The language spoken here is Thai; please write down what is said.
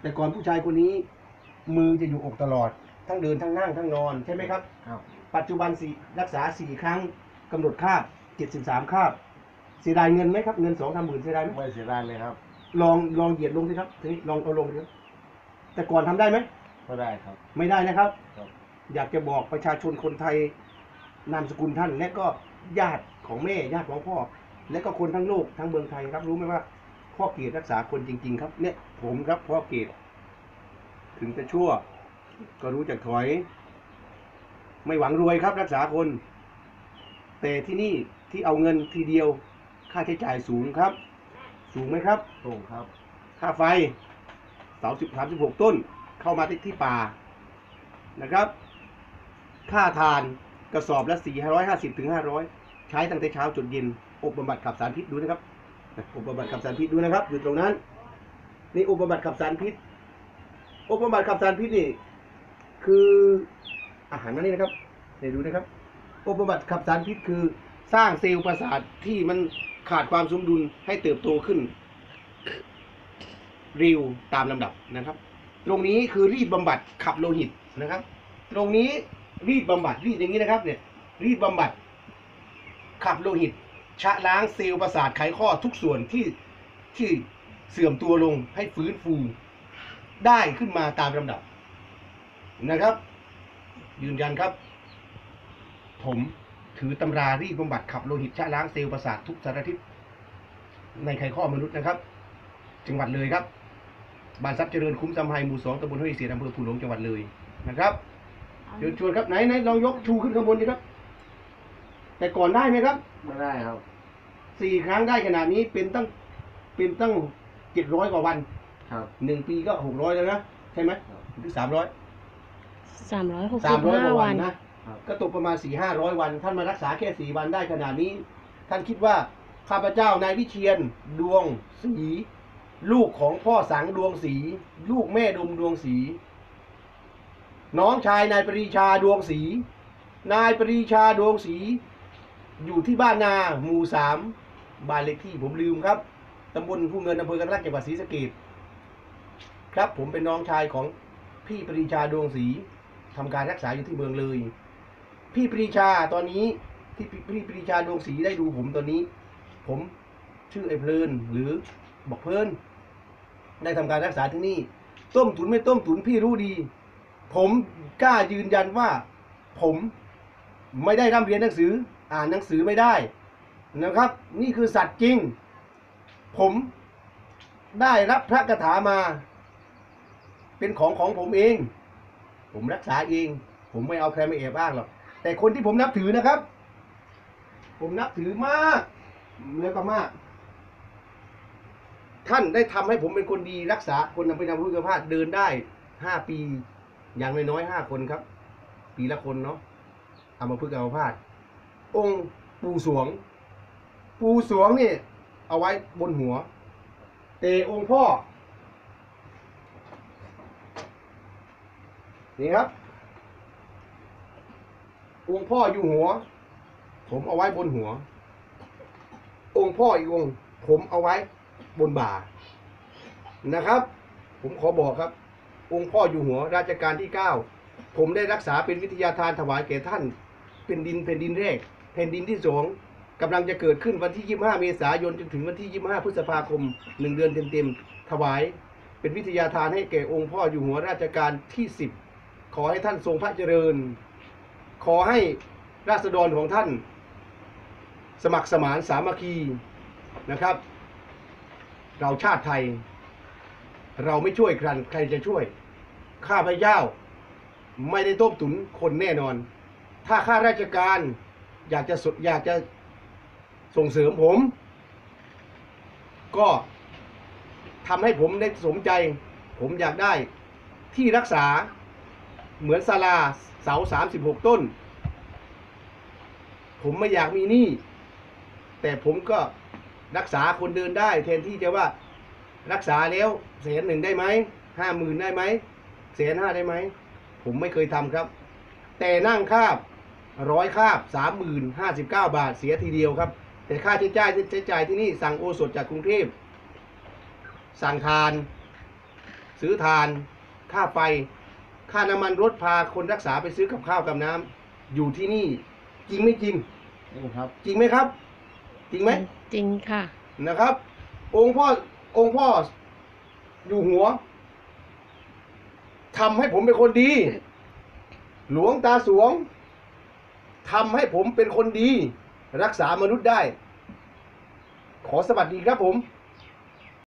แต่ก่อนผู้ชายคนนี้ มือจะอยู่อกตลอด ทั้งเดินทั้งนั่งทั้งนอนใช่ไหมครับ ครับปัจจุบันสี่รักษาสี่ครั้งกำหนดคาบเจ็ดสิบสามคาบเสียดายเงินไหมครับเงินสองสามหมื่นเสียดายไหมไม่เสียดายเลยครับลองลองเหยียดลงสิครับทีนี้ลองเอาลงสิครับแต่ก่อนทำได้ไหมก็ได้ครับ ไม่ได้นะครับ ครับ อยากจะบอกประชาชนคนไทยนามสกุลท่าน และก็ญาติของแม่ญาติของพ่อ และก็คนทั้งโลกทั้งเมืองไทยครับรู้ไหมว่า พ่อเกตรักษาคนจริง ๆ ครับ เนี่ย ผมครับพ่อเกตถึงจะชั่ว ก็รู้จักถอย ไม่หวังรวยครับ รักษาคน แต่ที่นี่ที่เอาเงินทีเดียว ค่าใช้จ่ายสูงครับ สูงไหมครับตรงครับ ค่าไฟเสาสิบสามสิบหกต้น เข้ามาที่ที่ป่านะครับ ค่าทานกระสอบละสี่ร้อยห้าสิบถึงห้าร้อยใช้ตั้งแต่เช้าจนเย็นอบบำบัดขับสารพิษดูนะครับ อบบำบัดขับสารพิษดูนะครับ อยู่ตรงนั้น นี่อบบำบัดขับสารพิษอบบำบัดขับสารพิษนี่ คืออาหารนั่นนี่นะครับเดี๋ยวดูนะครับอบบำบัดขับสารพิษคือสร้างเซลล์ประสาทที่มันขาดความสมดุลให้เติบโตขึ้นเร็วตามลำดับนะครับ ตรงนี้คือรีดบำบัดขับโลหิตนะครับ ตรงนี้รีดบำบัดรีดอย่างนี้นะครับ เนี่ย รีดบำบัดขับโลหิต ชะล้างเซลล์ประสาทไขข้อทุกส่วนที่ที่เสื่อมตัวลงให้ฟื้นฟูได้ขึ้นมาตามลำดับนะครับ ยืนยันครับ ผมถือตำรารีบำบัดขับโลหิตชะล้างเซลล์ประสาททุกสารทิศในไขข้อมนุษย์นะครับ จังหวัดเลยครับบ้านทรัพย์เจริญคุ้มซำไฮหมู่สองตำบลห้วยเสียอำเภอภูหลวงจังหวัดเลยนะครับเชิญชวนครับไหนไหนลองยกชูขึ้นข้างบนดีครับ แต่ก่อนได้ไหมครับไม่ได้ครับ สี่ครั้งได้ขนาดนี้เป็นตั้งเป็นตั้งเจ็ดร้อยกว่าวันครับ หนึ่งปีก็หกร้อยแล้วนะใช่ไหมครับหรือสามร้อยสามร้อยหกสาสิมบร้อยกห้าว่าวัวันนนะก็ตกประมาณสี่ห้าร้อยวัน ท่านมารักษาแค่สี่วันได้ขนาดนี้ ท่านคิดว่าข้าพเจ้านายวิเชียนดวงศรีลูกของพ่อสังดวงศรีลูกแม่ดมดวงศรีน้องชายนายปรีชาดวงศรีนายปรีชาดวงศรี อยู่ที่บ้านนาหมู่สามบ้านเลขที่ผมลืมครับตำบลผู้เงินอำเภอกันรักจังหวัดศรีสะเกษครับผมเป็นน้องชายของพี่ปรีชาดวงศรีทำการรักษาอยู่ที่เมืองเลย พี่ปรีชาตอนนี้ที่พี่ปรีชาดวงศรีได้ดูผมตอนนี้ ผมชื่อไอ้เพลินหรือบอกเพลินได้ทำการรักษาที่นี่ ต้มถุนไม่ต้มถุนพี่รู้ดี ผมกล้ายืนยันว่า ผมไม่ได้ร่ำเรียนหนังสือ อ่านหนังสือไม่ได้นะครับ นี่คือสัตว์จริง ผมได้รับพระคาถามา เป็นของของผมเอง ผมรักษาเอง ผมไม่เอาใครมาแอบอ้างหรอกแต่คนที่ผมนับถือนะครับ ผมนับถือมากแล้วก็มาก ท่านได้ทำให้ผมเป็นคนดีรักษาคนนำไปนำผู้สุขภาพเดินได้ห้าปี อย่างน้อยๆห้าคนครับ ปีละคนเนาะเอามาพึ่งเอาพาด องค์ปูสวง ปูสวงนี่ เอาไว้บนหัวแต่องค์พ่อ นี่ครับ องค์พ่ออยู่หัว ผมเอาไว้บนหัว องค์พ่ออีกองค์ ผมเอาไว้บนบ่า นะครับ ผมขอบอกครับ องค์พ่ออยู่หัวราชการที่เก้าผมได้รักษาเป็นวิทยาทานถวายแก่ท่าน เป็นดินแผ่นดินแรก แผ่นดินที่สองกำลังจะเกิดขึ้นวันที่ 25 เมษายนจนถึงวันที่ 25 พฤษภาคมหนึ่งเดือนเต็มๆ ถวาย เป็นวิทยาทานให้แก่องค์พ่ออยู่หัวราชการที่ 10 ขอให้ท่านทรงพระเจริญ ขอให้ราษฎรของท่าน สมัครสมานสามัคคีนะครับ เราชาติไทย เราไม่ช่วยกันใครจะช่วย ข้าพเจ้า ไม่ได้ต้มตุนคนแน่นอน ถ้าข้าราชการ อยากจะสดอยากจะส่งเสริมผม ก็ทำให้ผมได้สมใจ ผมอยากได้ที่รักษาเหมือนศาลาเสาสามสิบหกต้น ผมไม่อยากมีหนี้แต่ผมก็รักษาคนเดินได้ แทนที่จะว่ารักษาแล้วแสนหนึ่งได้ไหมห้าหมื่นได้ไหมแสนห้าได้ไหม ผมไม่เคยทำครับ แต่นั่งคาบ ร้อยคาบสามหมื่นห้าสิบเก้าบาทเสียทีเดียวครับ แต่ค่าใช้จ่ายใช้จ่ายที่นี่สั่งโอสถจากกรุงเทพสั่งทาน ซื้อทาน ค่าไฟ ค่าน้ำมันรถพาคนรักษาไปซื้อกับข้าวกับน้ำอยู่ที่นี่ จริงไม่จริงนี่ครับ จริงไหมครับ จริงไหมจริงค่ะ นะครับ องค์พ่อองค์พ่ออยู่หัวทำให้ผมเป็นคนดี หลวงตาสวง ทำให้ผมเป็นคนดี รักษามนุษย์ได้ ขอสวัสดีครับผม